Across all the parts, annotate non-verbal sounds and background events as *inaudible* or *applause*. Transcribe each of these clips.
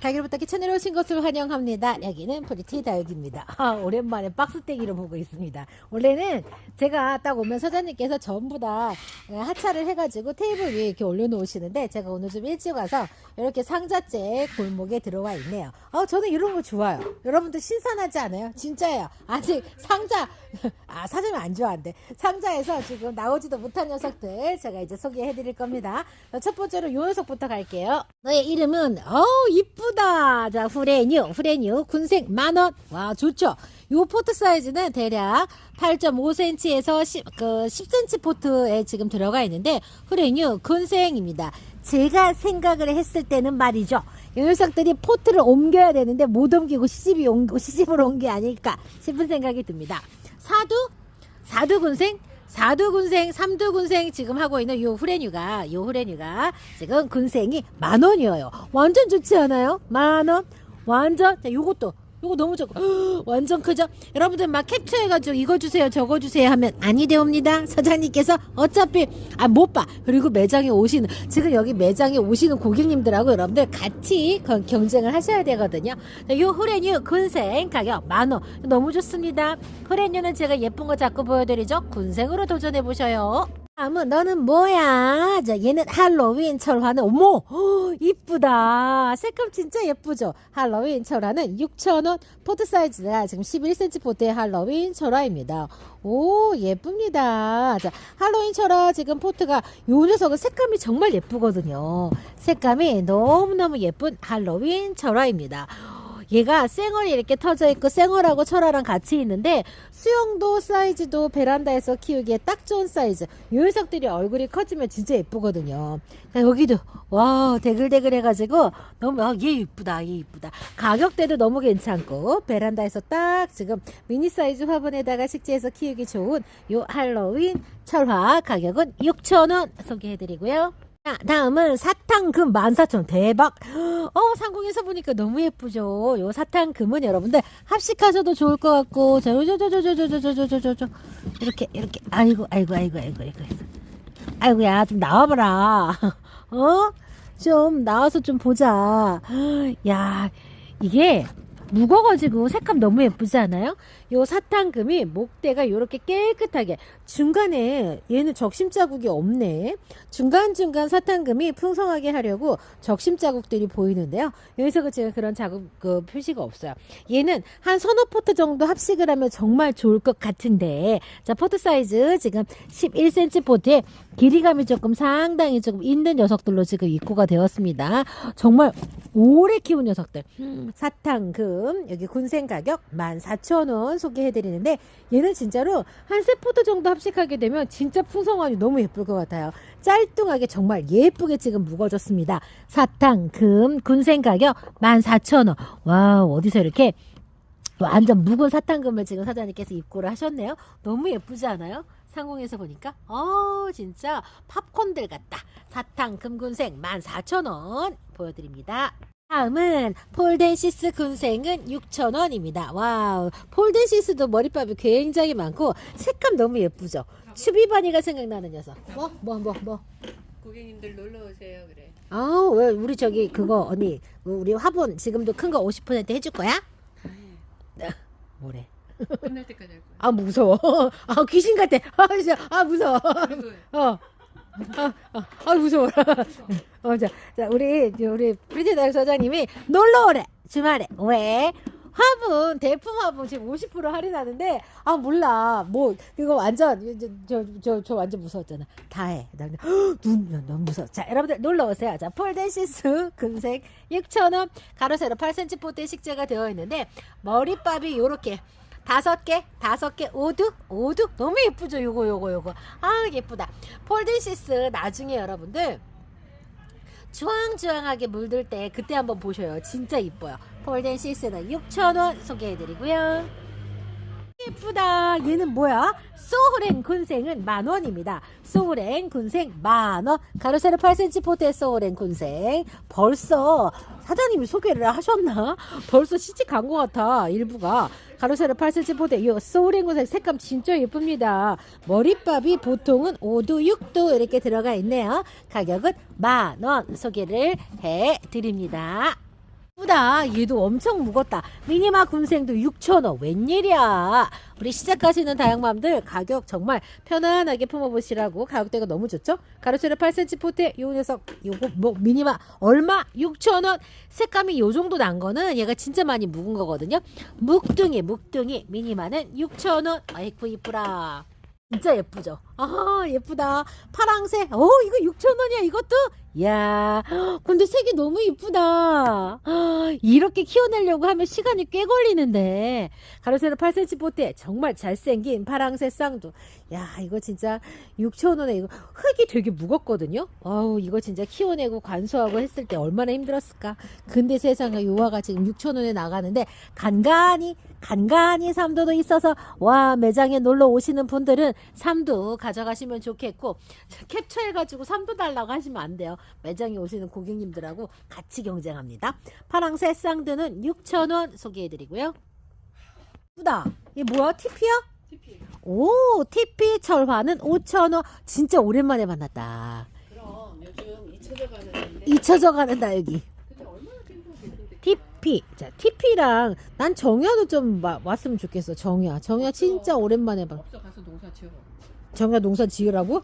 가게부터 채널에 오신 것을 환영합니다. 여기는 프리티 다육입니다. 아, 오랜만에 박스떼기를 보고 있습니다. 원래는 제가 딱 오면 사장님께서 전부 다 하차를 해가지고 테이블 위에 이렇게 올려놓으시는데 제가 오늘 좀 일찍 와서 이렇게 상자째 골목에 들어와 있네요. 어, 저는 이런 거 좋아요. 여러분들 신선하지 않아요? 진짜예요. 아직 상자, *laughs* 아, 사장님 안 좋아한대. 상자에서 지금 나오지도 못한 녀석들 제가 이제 소개해 드릴 겁니다. 자, 첫 번째로 요 녀석부터 갈게요. 너의 이름은, 어우, 이 쁘다. 자, 후레뉴, 후레뉴, 군생 만원. 와, 좋죠? 요 포트 사이즈는 대략 8.5cm에서 10, 그 10cm 포트에 지금 들어가 있는데, 후레뉴, 군생입니다. 제가 생각을 했을 때는 말이죠. 이 녀석들이 포트를 옮겨야 되는데 못 옮기고 시집이 온게 아닐까 싶은 생각이 듭니다. 사두? 사두 군생? 사두군생, 삼두군생 지금 하고 있는 요 후레뉴가, 요 후레뉴가 지금 군생이 만 원이에요. 완전 좋지 않아요? 만 원? 완전, 자, 요것도, 요거 너무 적고, *gasps* 완전 크죠? 여러분들 막 캡처해가지고 이거 주세요, 저거 주세요 하면 아니 되옵니다. 사장님께서 어차피, 아, 못 봐. 그리고 매장에 오시는, 지금 여기 매장에 오시는 고객님들하고 여러분들 같이 거- 경쟁을 하셔야 되거든요. 자, 요 후레뉴 군생 가격 만 원. 너무 좋습니다. 후레뉴는 제가 예쁜 거 자꾸 보여드리죠. 군생으로 도전해 보셔요. 다음은 너는 뭐야? 자, 얘는 할로윈 철화는 어머, 어, 이쁘다. 색감 진짜 예쁘죠? 할로윈 철화는 6,000원. 포트 사이즈가 지금 11cm 포트의 할로윈 철화입니다. 오, 예쁩니다. 자, 할로윈 철화 지금 포트가 요 녀석은 색감이 정말 예쁘거든요. 색감이 너무너무 예쁜 할로윈 철화입니다. 얘가 쌩얼이 이렇게 터져 있고 쌩얼하고 철화랑 같이 있는데 수영도 사이즈도 베란다에서 키우기에 딱 좋은 사이즈. 이 녀석들이 얼굴이 커지면 진짜 예쁘거든요. 자, 여기도 와 대글대글 해가지고 너무 아, 얘 이쁘다 얘 이쁘다. 가격대도 너무 괜찮고 베란다에서 딱 지금 미니 사이즈 화분에다가 식재해서 키우기 좋은 요 할로윈 철화 가격은 6,000원 소개해드리고요. 자, 다음은 사탕금 14,000원. 대박. 어, 상공에서 보니까 너무 예쁘죠. 요 사탕금은 여러분들 합식하셔도 좋을 것 같고, 자, 요, 저, 저, 저, 저, 저, 저, 저, 저, 저, 저, 저. 이렇게, 이렇게. 아이고, 아이고, 아이고, 아이고, 아이고. 아이고. 아이고야, 좀 나와봐라. 어? 좀 나와서 좀 보자. 야, 이게 무거워가지고 색감 너무 예쁘지 않아요? 요 사탕금이 목대가 요렇게 깨끗하게 중간에 얘는 적심 자국이 없네. 중간중간 사탕금이 풍성하게 하려고 적심 자국들이 보이는데요. 여기서 제가 그런 자국 그 표시가 없어요. 얘는 한 서너 포트 정도 합식을 하면 정말 좋을 것 같은데 자 포트 사이즈 지금 11cm 포트에 길이감이 조금 상당히 조금 있는 녀석들로 지금 입고가 되었습니다. 정말 오래 키운 녀석들 사탕금 여기 군생 가격 14,000원 소개해드리는데 얘는 진짜로 한 세 포트 정도 합식하게 되면 진짜 풍성하니 너무 예쁠 것 같아요. 짤뚱하게 정말 예쁘게 지금 묵어졌습니다. 사탕 금 군생 가격 14,000원. 와 어디서 이렇게 완전 묵은 사탕금을 지금 사장님께서 입고를 하셨네요. 너무 예쁘지 않아요? 상공에서 보니까 어 진짜 팝콘들 같다. 사탕 금 군생 14,000원 보여드립니다. 다음은 폴덴시스 군생은 6,000원입니다. 와우. 폴덴시스도 머리밥이 굉장히 많고 색감 너무 예쁘죠? 추비바니가 생각나는 녀석. 뭐? 뭐? 뭐? 뭐? 고객님들 놀러 오세요 그래. 아우, 왜 우리 저기 그거 언니 우리 화분 지금도 큰 거 50% 해줄 거야? 뭐래? 끝날 때까지 할 거야. 아 무서워. *laughs* 아 귀신 같아. *laughs* 아 진짜 아 무서워. 그리고 어. 아, 아, 아 무서워. *laughs* 어, 자, 자, 우리, 우리, 프리티다육 사장님이 놀러 오래. 주말에. 왜? 화분, 대품 화분 지금 50% 할인하는데, 아, 몰라. 뭐, 이거 완전, 저, 저, 저, 저 완전 무서웠잖아. 다 해. 나, 헉, *gasps* 눈, 눈 너무 무서워. 자, 여러분들 놀러 오세요. 자, 폴덴시스 금색 6,000원. 가로 세로 8cm 포대 식재가 되어 있는데, 머리밥이 요렇게. 다섯 개, 다섯 개, 오두, 오두. 너무 예쁘죠? 요거, 요거, 요거. 아, 예쁘다. 폴덴시스 나중에 여러분들 주황주황하게 물들 때 그때 한번 보셔요. 진짜 이뻐요. 폴덴시스는 6,000원 소개해드리고요. 예쁘다. 얘는 뭐야? 소호렌 군생은 만 원입니다. 소호렌 군생 만 원. 가로세로 8cm 포트의 소호렌 군생. 벌써 사장님이 소개를 하셨나? 벌써 시집 간 것 같아. 일부가. 가로세로 8cm 포트. 이 소호렌 군생 색감 진짜 예쁩니다. 머리밥이 보통은 5도, 6도 이렇게 들어가 있네요. 가격은 만원 소개를 해 드립니다. 뭐야 얘도 엄청 무겁다. 미니마 군생도 6,000원. 웬일이야. 우리 시작하시는 다양맘들 가격 정말 편안하게 품어보시라고 가격대가 너무 좋죠? 가로세로 8cm 포트에 요 녀석 요거 뭐 미니마 얼마? 6,000원. 색감이 요 정도 난 거는 얘가 진짜 많이 묵은 거거든요. 묵둥이 묵둥이 미니마는 6,000원. 아이쿠 이쁘라 진짜 예쁘죠? 아 예쁘다. 파랑색 어 이거 6,000원이야 이것도? 야 근데 색이 너무 이쁘다. 이렇게 키워내려고 하면 시간이 꽤 걸리는데. 가로세로 8cm 포트에 정말 잘생긴 파랑색 쌍두 야 이거 진짜 6,000원에 이거 흙이 되게 무겁거든요? 아우 이거 진짜 키워내고 관수하고 했을 때 얼마나 힘들었을까? 근데 세상에 요화가 지금 6,000원에 나가는데 간간히 간간히 삼도도 있어서 와 매장에 놀러 오시는 분들은 삼두 가져가시면 좋겠고 캡처해가지고 삼두 달라고 하시면 안 돼요. 매장에 오시는 고객님들하고 같이 경쟁합니다. 파랑새 쌍두는 6,000원 소개해드리고요. 예쁘다. 얘 뭐야? TP야? TP. 오 TP 철화는 5,000원. 진짜 오랜만에 만났다. 그럼 요즘 잊혀져 가는 데. 잊혀져 가는 다 여기. 근데 얼마나 핑퐁 TP 자 TP랑 난 정야도 좀 와- 왔으면 좋겠어 정야 정야 진짜 오랜만에 봐 없어 가서 농사 지어. 정야 농사 지으라고?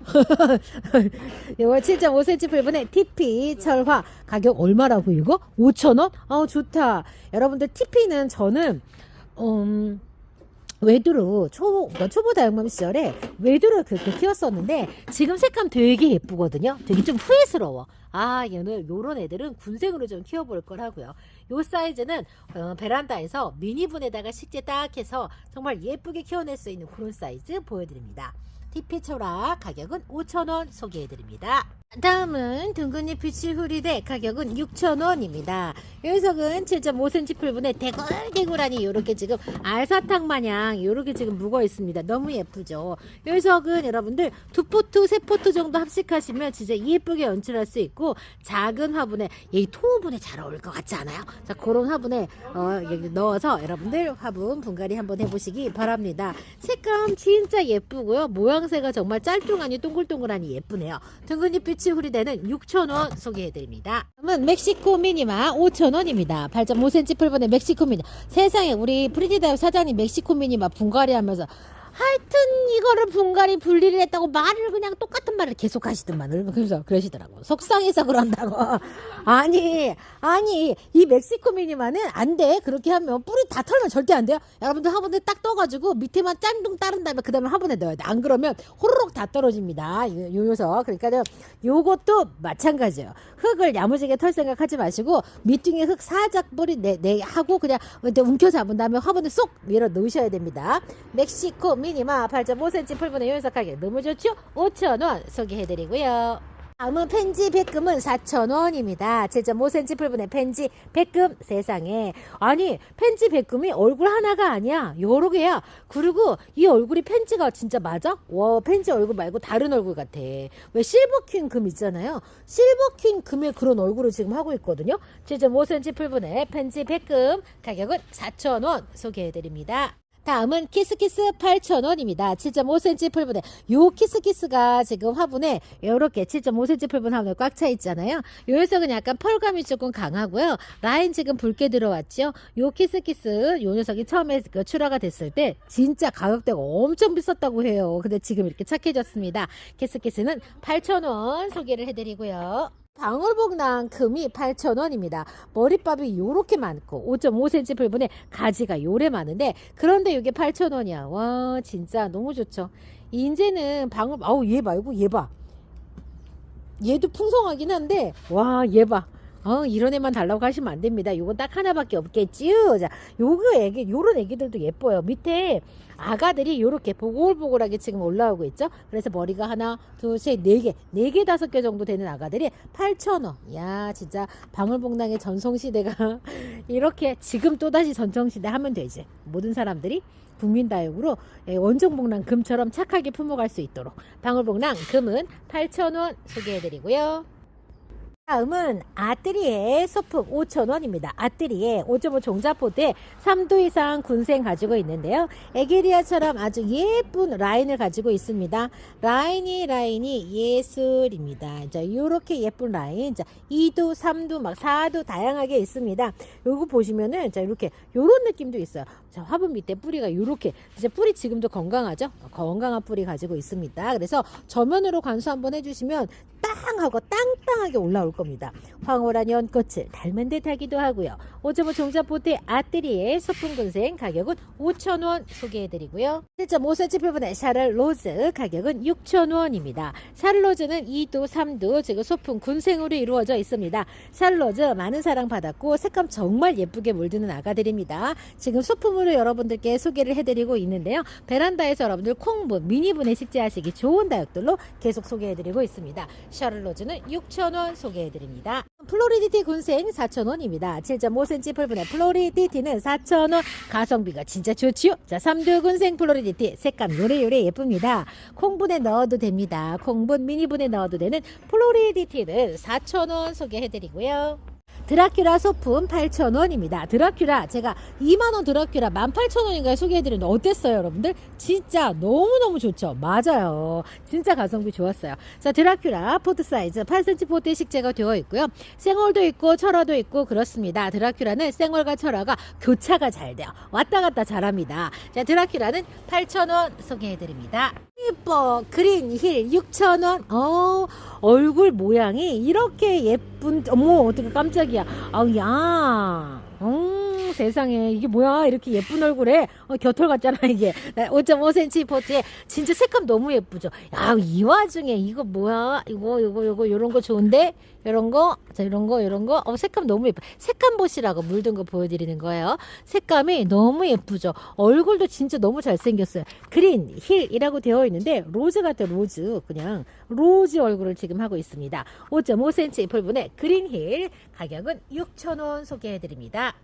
이거 7.5cm 풀분의 TP 철화 가격 얼마라고 이거? 5,000원? 아우 좋다. 여러분들 TP는 저는 음 외두로 초 초보 다육맘 시절에 외두로 그렇게 키웠었는데 지금 색감 되게 예쁘거든요. 되게 좀 후회스러워. 아 얘는 요런 애들은 군생으로 좀 키워볼 걸 하고요. 요 사이즈는 어, 베란다에서 미니분에다가 식재 딱 해서 정말 예쁘게 키워낼 수 있는 그런 사이즈 보여드립니다. TP 초라 가격은 5,000원 소개해드립니다. 다음은 둥근잎 피치 후리대 가격은 6,000원입니다. 이 녀석은 7.5cm 풀분에 대굴대굴하니 이렇게 지금 알사탕 마냥 이렇게 지금 묵어 있습니다. 너무 예쁘죠. 이 녀석은 여러분들 두 포트, 세 포트 정도 합식하시면 진짜 예쁘게 연출할 수 있고 작은 화분에 이 토분에 잘 어울릴 것 같지 않아요? 자 그런 화분에 어, 넣어서 여러분들 화분 분갈이 한번 해보시기 바랍니다. 색감 진짜 예쁘고요. 모양새가 정말 짤뚱하니 동글동글하니 예쁘네요. 둥근잎 빛이 후리대는 6,000원 소개해드립니다. 다음은 멕시코 미니마 5,000원입니다. 8.5cm 풀분의 멕시코 미니. 세상에 우리 프리티다이브 사장님 멕시코 미니마 분갈이 하면서 하여튼 이거를 분갈이 분리를 했다고 말을 그냥 똑같은 말을 계속 하시더만. 그래서 그러시더라고. 속상해서 그런다고. *laughs* 아니 아니 이 멕시코 미니마는 안 돼. 그렇게 하면 뿌리 다 털면 절대 안 돼요. 여러분들 화분에 딱 떠가지고 밑에만 짠둥 따른 다음에 그 다음에 화분에 넣어야 돼. 안 그러면 호로록 다 떨어집니다. 요, 요 녀석. 그러니까 요것도 마찬가지예요. 흙을 야무지게 털 생각하지 마시고 밑둥에 흙 살짝 뿌리 내, 내 하고 그냥 움켜 잡은 다음에 화분에 쏙 밀어 넣으셔야 됩니다. 멕시코 미니마 8.5cm 풀분의 가격 너무 좋죠? 5,000원 소개해드리고요. 다음은 펜지 백금은 4,000원입니다. 7.5cm 풀분의 펜지 백금 세상에 아니 펜지 백금이 얼굴 하나가 아니야 여러 개야 그리고 이 얼굴이 펜지가 진짜 맞아? 와 펜지 얼굴 말고 다른 얼굴 같아 왜 실버퀸 금 있잖아요 실버퀸 금의 그런 얼굴을 지금 하고 있거든요 7.5cm 풀분의 펜지 백금 가격은 4,000원 소개해드립니다 다음은 키스키스 8,000원입니다. 7.5cm 풀분에 요 키스키스가 지금 화분에 이렇게 7.5cm 풀분 화분에 꽉 차 있잖아요. 요 녀석은 약간 펄감이 조금 강하고요. 라인 지금 붉게 들어왔죠. 요 키스키스 요 녀석이 처음에 그 출하가 됐을 때 진짜 가격대가 엄청 비쌌다고 해요. 근데 지금 이렇게 착해졌습니다. 키스키스는 8,000원 소개를 해드리고요. 방울복랑 금이 8,000원입니다. 머리밥이 요렇게 많고 5.5cm 풀분에 가지가 요래 많은데 그런데 이게 8,000원이야. 와 진짜 너무 좋죠. 이제는 방울 아우 얘 말고 얘 봐. 얘도 풍성하긴 한데 와 얘 봐. 어, 이런 애만 달라고 하시면 안 됩니다. 요건 딱 하나밖에 없겠지요. 자, 요거 애기, 요런 애기들도 예뻐요. 밑에 아가들이 요렇게 보글보글하게 지금 올라오고 있죠. 그래서 머리가 하나, 둘, 셋, 네 개, 네 개, 다섯 개 정도 되는 아가들이 8,000원. 야, 진짜 방울복랑의 전성시대가 *laughs* 이렇게 지금 또다시 전성시대 하면 되지. 모든 사람들이 국민다육으로 예, 원종복랑 금처럼 착하게 품어갈 수 있도록 방울복랑 금은 8,000원 소개해드리고요. 다음은 아뜨리에 소품 5,000원입니다. 아뜨리에 5.5 종자포대 3도 이상 군생 가지고 있는데요. 에게리아처럼 아주 예쁜 라인을 가지고 있습니다. 라인이 라인이 예술입니다. 자, 요렇게 예쁜 라인. 자, 2도, 3도, 막 4도 다양하게 있습니다. 요거 보시면은 자, 이렇게 요런 느낌도 있어요. 자, 화분 밑에 뿌리가 요렇게 진짜 뿌리 지금도 건강하죠? 건강한 뿌리 가지고 있습니다. 그래서 저면으로 관수 한번 해주시면 땅 하고 땅땅하게 올라올 겁니다. 황홀한 연꽃을 닮은 듯 하기도 하고요. 5.5 종자포트 아뜨리의 소품 군생 가격은 5,000원 소개해드리고요. 1.5cm 표분의 샤를 로즈 가격은 6,000원입니다. 샤를 로즈는 2도, 3도 지금 소품 군생으로 이루어져 있습니다. 샤를 로즈 많은 사랑 받았고 색감 정말 예쁘게 물드는 아가들입니다. 지금 소품으로 여러분들께 소개를 해드리고 있는데요. 베란다에서 여러분들 콩분, 미니분에 식재하시기 좋은 다육들로 계속 소개해드리고 있습니다. 샤를 로즈는 6,000원 소개 해드립니다. 플로리디티 군생 4,000원입니다. 7.5cm 풀분의 플로리디티는 4,000원. 가성비가 진짜 좋지요? 자, 3두 군생 플로리디티 색감 요래요래 예쁩니다. 콩분에 넣어도 됩니다. 콩분, 미니분에 넣어도 되는 플로리디티는 4,000원 소개해드리고요. 드라큘라 소품 8,000원입니다. 드라큘라 제가 2만원 드라큘라 18,000원인가에 소개해드렸는데 어땠어요 여러분들? 진짜 너무너무 좋죠? 맞아요. 진짜 가성비 좋았어요. 자 드라큘라 포트 사이즈 8cm 포트에 식재가 되어 있고요. 생얼도 있고 철화도 있고 그렇습니다. 드라큘라는 생얼과 철화가 교차가 잘 돼요. 왔다 갔다 잘합니다. 자 드라큘라는 8,000원 소개해드립니다. 이뻐. 그린 힐 6,000원. 어 얼굴 모양이 이렇게 예쁜 어머 어떻게 깜짝이야. 아우 야. 음, 세상에 이게 뭐야? 이렇게 예쁜 얼굴에 어, 겨털 같잖아 이게. 5.5cm 포트에 진짜 색감 너무 예쁘죠? 야 이 와중에 이거 뭐야? 이거 이거 이거 요런 거 좋은데? 요런 거? 자 요런 거 요런 거? 어, 색감 너무 예뻐. 색감 보시라고 물든 거 보여드리는 거예요. 색감이 너무 예쁘죠? 얼굴도 진짜 너무 잘생겼어요. 그린 힐이라고 되어 있는데 로즈 같아 로즈 그냥 로즈 얼굴을 지금 하고 있습니다. 5.5cm 풀분의 그린 힐 가격은 6,000원 소개해드립니다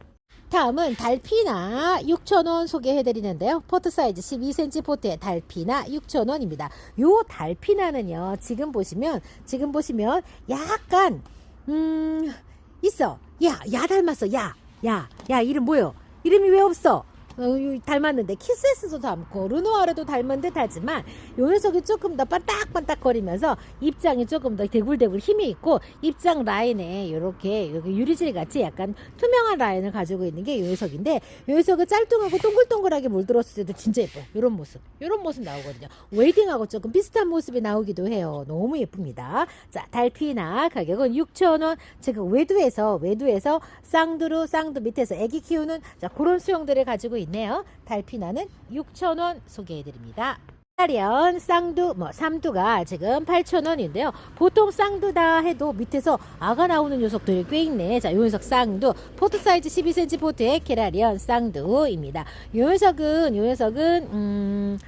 다음은 달피나 6,000원 소개해드리는데요. 포트 사이즈 12cm 포트의 달피나 6,000원입니다. 요 달피나는요, 지금 보시면, 지금 보시면 약간, 음, 있어. 야, 야 닮았어. 야, 야, 야, 이름 뭐요? 이름이 왜 없어? 어, 요- 닮았는데 키스에스도 닮고 르누아르도 닮은 듯하지만 요 녀석이 조금 더 반딱반딱거리면서 입장이 조금 더 대굴대굴 힘이 있고 입장 라인에 이렇게 유리질 같이 약간 투명한 라인을 가지고 있는 게 요 녀석인데 요 녀석은 짤뚱하고 동글동글하게 물들었을 때도 진짜 예뻐요. 요런 모습 요런 모습 나오거든요. 웨이딩하고 조금 비슷한 모습이 나오기도 해요. 너무 예쁩니다. 자 달피나 가격은 6,000원 지금 외두에서 외두에서 쌍두루 쌍두 밑에서 애기 키우는 자 그런 수영들을 가지고 있네요. 달피나는 6,000원 소개해드립니다. 카리언 쌍두 뭐 삼두가 지금 8,000원인데요. 보통 쌍두다 해도 밑에서 아가 나오는 녀석들이 꽤 있네. 자, 요 녀석 쌍두 포트 사이즈 12cm 포트의 캐라리언 쌍두입니다. 요 녀석은 요 녀석은 음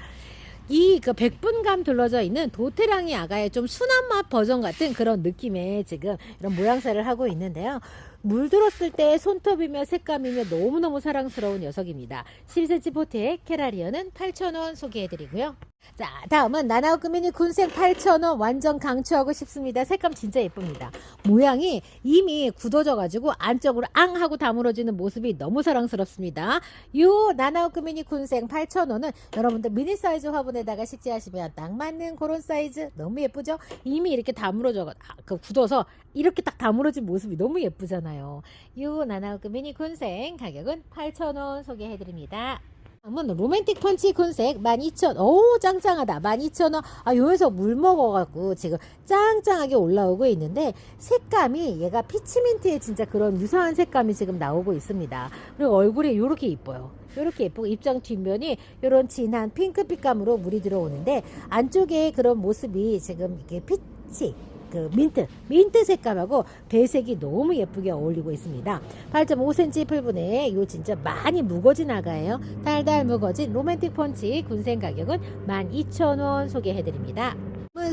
이그 백분감 둘러져 있는 도테랑이 아가의 좀 순한 맛 버전 같은 그런 느낌의 지금 이런 모양새를 하고 있는데요. 물들었을 때 손톱이며 색감이며 너무너무 사랑스러운 녀석입니다. 12cm 포트의 캐라리언은 8,000원 소개해드리고요. 자, 다음은 나나우크 미니 군생 8,000원 완전 강추하고 싶습니다. 색감 진짜 예쁩니다. 모양이 이미 굳어져가지고 안쪽으로 앙 하고 다물어지는 모습이 너무 사랑스럽습니다. 요 나나우크 미니 군생 8,000원은 여러분들 미니 사이즈 화분에다가 식재하시면 딱 맞는 그런 사이즈 너무 예쁘죠? 이미 이렇게 다물어져, 아, 그 굳어서 이렇게 딱 다물어진 모습이 너무 예쁘잖아요. 요 나나우크 미니 군생 가격은 8,000원 소개해드립니다. 다음은 로맨틱 펀치 군색 12,000원. 오, 짱짱하다. 12,000원. 아, 요 녀석 물 먹어갖고 지금 짱짱하게 올라오고 있는데 색감이 얘가 피치민트의 진짜 그런 유사한 색감이 지금 나오고 있습니다. 그리고 얼굴이 요렇게 이뻐요. 요렇게 예쁘고 입장 뒷면이 요런 진한 핑크빛감으로 물이 들어오는데 안쪽에 그런 모습이 지금 이게 피치 그 민트, 민트 색감하고 배색이 너무 예쁘게 어울리고 있습니다. 8.5cm 풀분에 요 진짜 많이 무거진 아가예요. 달달 무거진 로맨틱 펀치 군생 가격은 12,000원 소개해드립니다.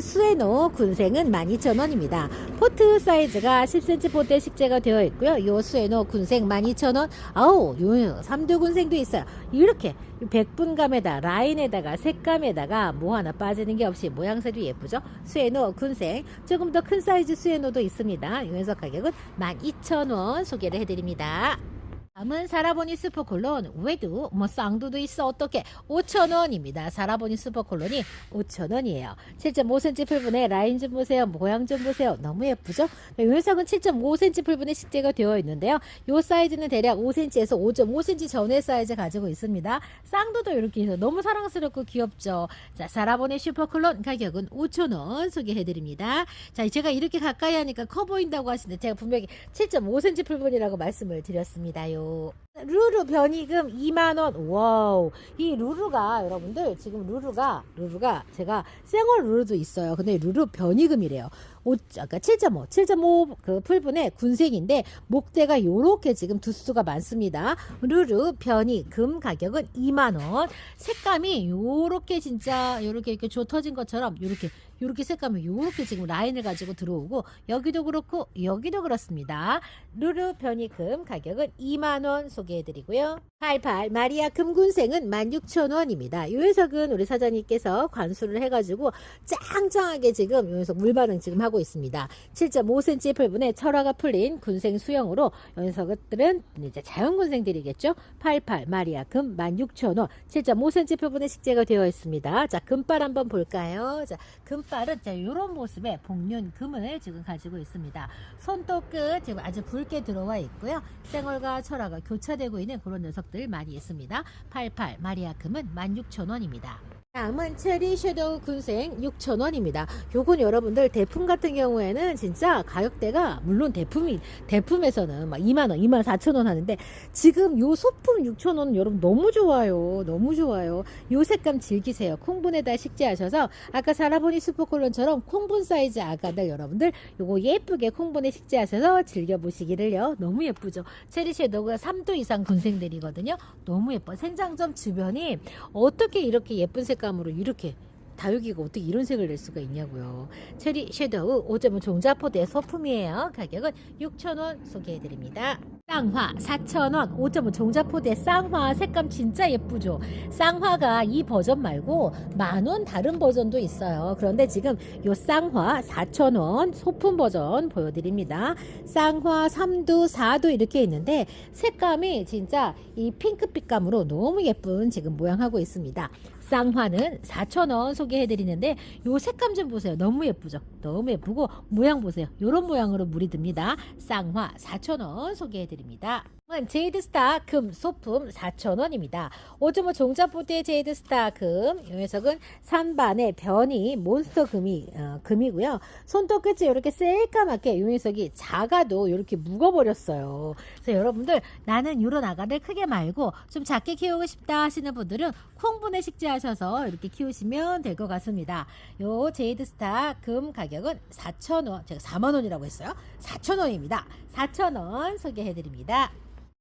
수에노 군생은 12,000원입니다. 포트 사이즈가 10cm 포트에 식재가 되어 있고요. 요 수에노 군생 12,000원. 아우, 요 삼두 군생도 있어요. 이렇게 백분감에다 라인에다가 색감에다가 뭐 하나 빠지는 게 없이 모양새도 예쁘죠. 수에노 군생 조금 더 큰 사이즈 수에노도 있습니다. 이 녀석 가격은 12,000원 소개를 해드립니다. 다음은 사라보니 슈퍼콜론 외도 뭐 쌍두도 있어 어떻게 5,000원입니다. 사라보니 슈퍼콜론이 5,000원이에요. 7.5cm 풀분의 라인 좀 보세요. 모양 좀 보세요. 너무 예쁘죠? 이 녀석은 7.5cm 풀분의 식재가 되어 있는데요. 이 사이즈는 대략 5cm에서 5.5cm 전의 사이즈 가지고 있습니다. 쌍두도 이렇게 해서 너무 사랑스럽고 귀엽죠. 자, 사라보니 슈퍼콜론 가격은 5,000원 소개해드립니다. 자, 제가 이렇게 가까이 하니까 커 보인다고 하시는데 제가 분명히 7.5cm 풀분이라고 말씀을 드렸습니다요. 루루 변이금 2만원. 와우. 이 루루가, 여러분들, 지금 루루가, 루루가, 제가 생얼 루루도 있어요. 근데 루루 변이금이래요. 5, 아까 7.5, 7.5그 풀분의 군색인데, 목대가 요렇게 지금 두수가 많습니다. 루루 변이 금 가격은 2만원. 색감이 요렇게 진짜, 요렇게 이렇게 조 터진 것처럼, 요렇게, 요렇게 색감이 요렇게 지금 라인을 가지고 들어오고, 여기도 그렇고, 여기도 그렇습니다. 루루 변이금 가격은 2만원 소개해드리고요. 88 마리아 금군생은 16,000원입니다. 이 녀석은 우리 사장님께서 관수를 해가지고 짱짱하게 지금 이 녀석 물반응 지금 하고 있습니다. 7.5cm 풀분에 철화가 풀린 군생 수영으로 이 녀석들은 이제 자연 군생들이겠죠. 88 마리아 금 16,000원 7.5cm 풀분에 식재가 되어 있습니다. 자 금발 한번 볼까요? 자 금발은 자 이런 모습의 복륜 금을 지금 가지고 있습니다. 손톱 끝 지금 아주 붉게 들어와 있고요. 생얼과 철화가 교차되고 있는 그런 녀석들 많이 있습니다. 88 마리아 금은 16,000원입니다. 다음은 체리 섀도우 군생 6,000원입니다. 요건 여러분들 대품 같은 경우에는 진짜 가격대가 물론 대품이 대품에서는 막 2만 원, 2만 4천 원 하는데 지금 요 소품 6천 원 여러분 너무 좋아요. 너무 좋아요. 요 색감 즐기세요. 콩분에다 식재하셔서 아까 사라보니 슈퍼콜론처럼 콩분 사이즈 아가들 여러분들 요거 예쁘게 콩분에 식재하셔서 즐겨보시기를요. 너무 예쁘죠. 체리 섀도우가 3도 이상 군생들이거든요. 너무 예뻐. 생장점 주변이 어떻게 이렇게 예쁜 색 감으로 이렇게 다육이가 어떻게 이런 색을 낼 수가 있냐고요. 체리 섀도우 5.5 종자포대 소품이에요. 가격은 6,000원 소개해드립니다. 쌍화 4,000원 5.5 종자포대 쌍화 색감 진짜 예쁘죠. 쌍화가 이 버전 말고 만원 다른 버전도 있어요. 그런데 지금 요 쌍화 4,000원 소품 버전 보여드립니다. 쌍화 3두 4두 이렇게 있는데 색감이 진짜 이 핑크빛감으로 너무 예쁜 지금 모양하고 있습니다. 쌍화는 4,000원 소개해드리는데 요 색감 좀 보세요. 너무 예쁘죠? 너무 예쁘고 모양 보세요. 요런 모양으로 물이 듭니다. 쌍화 4,000원 소개해드립니다. 제이드 스타 금 소품 4,000원입니다. 5.5 종자포트의 제이드 스타 금. 이 녀석은 산반의 변이 몬스터 금이, 어, 금이고요. 손톱 끝이 이렇게 새까맣게 이 녀석이 작아도 이렇게 묵어버렸어요. 그래서 여러분들 나는 이런 아가를 크게 말고 좀 작게 키우고 싶다 하시는 분들은 콩분에 식재하셔서 이렇게 키우시면 될 것 같습니다. 요 제이드 스타 금 가격은 4,000원. 제가 4만원이라고 했어요. 4,000원입니다. 4,000원 소개해드립니다.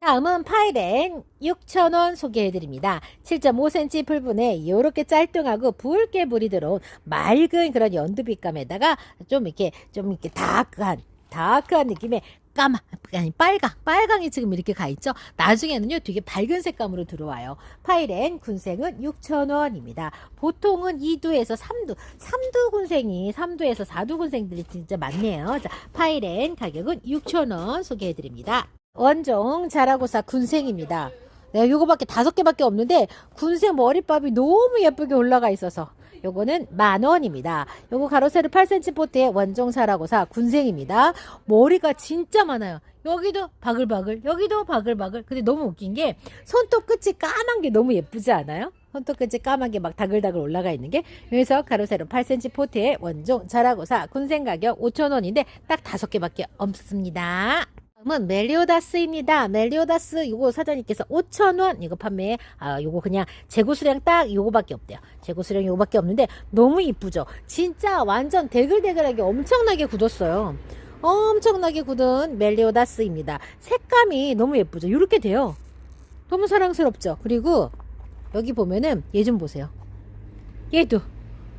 다음은 파이렌 6,000원 소개해드립니다. 7.5cm 풀분에 이렇게 짤뚱하고 붉게 물이 들어온 맑은 그런 연두빛감에다가 좀 이렇게 좀 이렇게 다크한 다크한 느낌의 까마 아니 빨강 빨강이 지금 이렇게 가 있죠. 나중에는요 되게 밝은 색감으로 들어와요. 파이렌 군생은 6,000원입니다. 보통은 2두에서 3두 3두 군생이 3두에서 4두 군생들이 진짜 많네요. 자 파이렌 가격은 6,000원 소개해드립니다. 원종 자라고사 군생입니다. 네, 요거밖에 다섯 개밖에 없는데 군생 머리밥이 너무 예쁘게 올라가 있어서 요거는 만 원입니다. 요거 가로 세로 8cm 포트의 원종 자라고사 군생입니다. 머리가 진짜 많아요. 여기도 바글바글, 여기도 바글바글. 근데 너무 웃긴 게 손톱 끝이 까만 게 너무 예쁘지 않아요? 손톱 끝이 까맣게 막 다글다글 올라가 있는 게 여기서 가로 세로 8cm 포트의 원종 자라고사 군생 가격 5,000원인데 딱 다섯 개밖에 없습니다. 다음은 멜리오다스입니다. 멜리오다스 요거 사장님께서 5,000원 이거 판매 아 요거 그냥 재고 수량 딱 요거밖에 없대요. 재고 수량 요거밖에 없는데 너무 이쁘죠. 진짜 완전 대글대글하게 엄청나게 굳었어요. 엄청나게 굳은 멜리오다스입니다. 색감이 너무 예쁘죠. 이렇게 돼요. 너무 사랑스럽죠. 그리고 여기 보면은 얘 좀 보세요. 얘도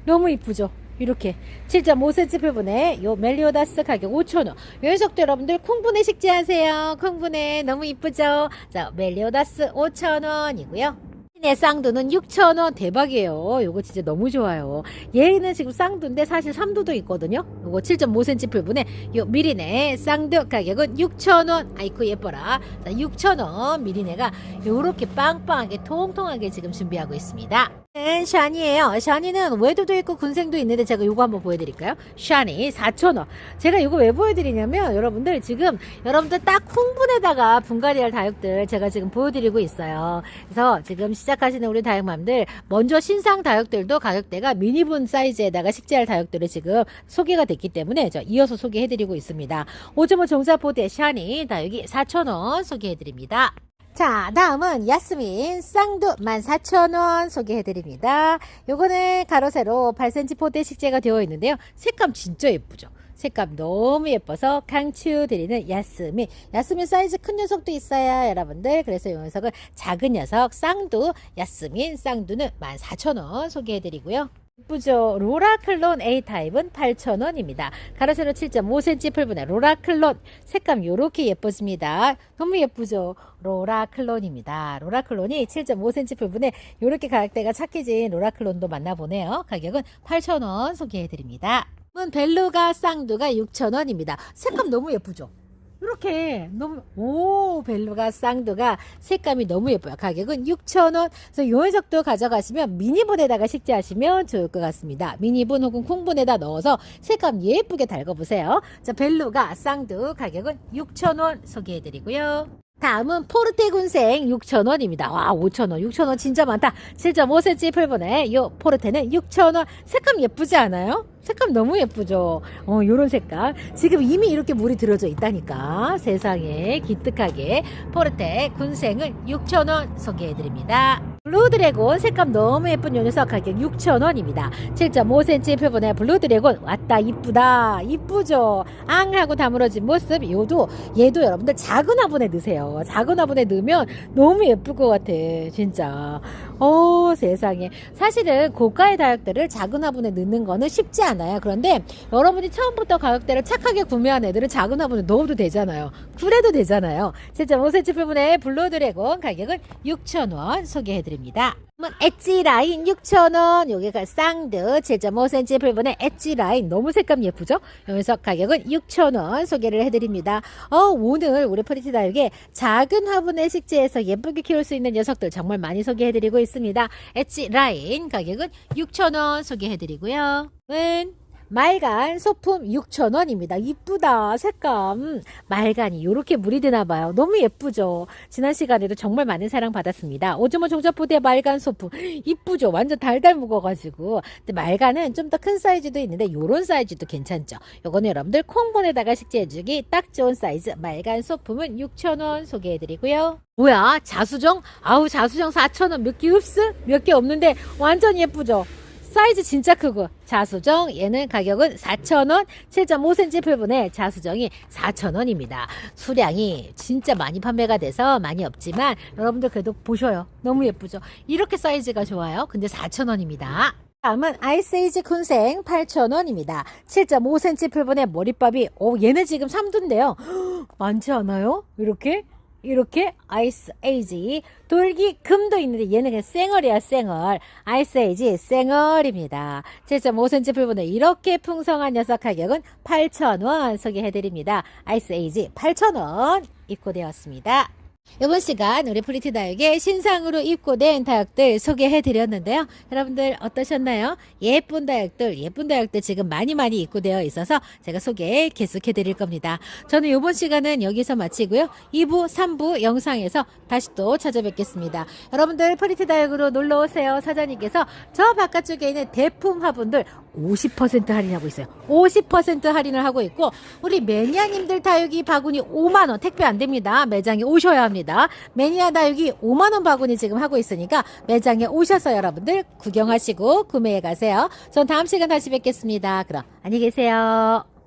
너무 이쁘죠. 이렇게 7.5cm 표분에 요 멜리오다스 가격 5,000원. 요 녀석도 여러분들 콩분해 식재하세요. 콩분해 너무 이쁘죠? 자, 멜리오다스 5,000원이고요. 네, 쌍두는 6,000원 대박이에요. 요거 진짜 너무 좋아요. 얘는 지금 쌍두인데 사실 3두도 있거든요. 요거 7.5cm 표분에 요 미리네 쌍두 가격은 6,000원. 아이쿠 예뻐라. 자, 6,000원 미리네가 요렇게 빵빵하게 통통하게 지금 준비하고 있습니다. 는 샤니예요. 샤니는 외도도 있고 군생도 있는데 제가 요거 한번 보여드릴까요? 샤니 4,000원. 제가 요거 왜 보여드리냐면 여러분들 지금 여러분들 딱 콩분에다가 분갈이할 다육들 제가 지금 보여드리고 있어요. 그래서 지금 시작하시는 우리 다육맘들 먼저 신상 다육들도 가격대가 미니분 사이즈에다가 식재할 다육들을 지금 소개가 됐기 때문에 저 이어서 소개해드리고 있습니다. 5.5 종자포대 샤니 다육이 4,000원 소개해드립니다. 자, 다음은 야스민 쌍두 14,000원 소개해드립니다. 요거는 가로 세로 8cm 포대 식재가 되어 있는데요. 색감 진짜 예쁘죠? 색감 너무 예뻐서 강추드리는 야스민. 야스민 사이즈 큰 녀석도 있어요, 여러분들. 그래서 이 녀석은 작은 녀석 쌍두, 야스민 쌍두는 14,000원 소개해드리고요. 예쁘죠? 로라클론 A타입은 8,000원입니다. 가로세로 7.5cm 풀분의 로라클론. 색감 요렇게 예뻐집니다. 너무 예쁘죠? 로라클론입니다. 로라클론이 7.5cm 풀분에 요렇게 가격대가 착해진 로라클론도 만나보네요. 가격은 8,000원 소개해드립니다. 은 벨루가 쌍두가 6,000원입니다. 색감 너무 예쁘죠? 이렇게 너무 오 벨루가 쌍두가 색감이 너무 예뻐요. 가격은 6,000원. 그래서 요 녀석도 가져가시면 미니분에다가 식재하시면 좋을 것 같습니다. 미니분 혹은 콩분에다 넣어서 색감 예쁘게 달궈 보세요. 자 벨루가 쌍두 가격은 6,000원 소개해 드리고요. 다음은 포르테 군생 6,000원입니다. 와, 5,000원, 6,000원 진짜 많다. 7.5cm 풀분에 요 포르테는 6,000원. 색감 예쁘지 않아요? 색감 너무 예쁘죠? 어, 요런 색감. 지금 이미 이렇게 물이 들어져 있다니까. 세상에 기특하게 포르테 군생을 6,000원 소개해드립니다. 블루드래곤 색감 너무 예쁜 요 녀석 가격 6,000원입니다. 7.5cm 표본의 블루드래곤 왔다 이쁘다 이쁘죠 앙 하고 다물어진 모습 요도 얘도 여러분들 작은 화분에 넣으세요 작은 화분에 넣으면 너무 예쁠 것 같아 진짜 어 세상에. 사실은 고가의 다육들을 작은 화분에 넣는 거는 쉽지 않아요. 그런데 여러분이 처음부터 가격대를 착하게 구매한 애들은 작은 화분에 넣어도 되잖아요. 그래도 되잖아요. 7.5cm 표본의 블루드래곤 가격은 6,000원 소개해드립니다 엣지 라인 6,000원. 여기가 쌍드 7.5cm 풀분의 엣지 라인. 너무 색감 예쁘죠? 여기서 가격은 6,000원 소개를 해드립니다. 어 오늘 우리 프리티 다육에 작은 화분의 식재에서 예쁘게 키울 수 있는 녀석들 정말 많이 소개해드리고 있습니다. 엣지 라인 가격은 6,000원 소개해드리고요. 은 말간 소품 6,000원입니다. 이쁘다. 색감. 말간이 이렇게 물이 드나 봐요. 너무 예쁘죠. 지난 시간에도 정말 많은 사랑 받았습니다. 오즈모 종자포대 말간 소품. 이쁘죠. 완전 달달 묵어가지고. 근데 말간은 좀 더 큰 사이즈도 있는데 요런 사이즈도 괜찮죠. 요거는 여러분들 콩분에다가 식재해주기 딱 좋은 사이즈 말간 소품은 6,000원 소개해드리고요. 뭐야 자수정? 아우 자수정 4,000원 몇개 없어? 몇개 없는데 완전 예쁘죠. 사이즈 진짜 크고 자수정 얘는 가격은 4,000원 7.5cm 풀분에 자수정이 4,000원입니다. 수량이 진짜 많이 판매가 돼서 많이 없지만 여러분들 그래도 보셔요. 너무 예쁘죠? 이렇게 사이즈가 좋아요? 근데 4,000원입니다. 다음은 아이스에이지 쿤생 8,000원입니다. 7.5cm 풀분에 머리밥이 오 얘는 지금 3두인데요. *gasps* 많지 않아요? 이렇게 이렇게 아이스 에이지 돌기 금도 있는데 얘는 그냥 쌩얼이야 쌩얼. 아이스 에이지 쌩얼입니다. 7.5cm 풀분에 이렇게 풍성한 녀석 가격은 8,000원 소개해드립니다. 아이스 에이지 8,000원 입고되었습니다 이번 시간 우리 프리티 다육의 신상으로 입고된 다육들 소개해 드렸는데요. 여러분들 어떠셨나요? 예쁜 다육들, 예쁜 다육들 지금 많이 많이 입고되어 있어서 제가 소개 계속해 드릴 겁니다. 저는 이번 시간은 여기서 마치고요. 2부, 3부 영상에서 다시 또 찾아뵙겠습니다. 여러분들 프리티 다육으로 놀러 오세요. 사장님께서 저 바깥쪽에 있는 대품 화분들 50% 할인하고 있어요. 50% 할인을 하고 있고 우리 매니아님들 다육이 바구니 5만 원 택배 안 됩니다. 매장에 오셔야 합 니다. 매니아 다육이 5만 원 바구니 지금 하고 있으니까 매장에 오셔서 여러분들 구경하시고 구매해 가세요. 전 다음 시간 다시 뵙겠습니다. 그럼 안녕히 계세요.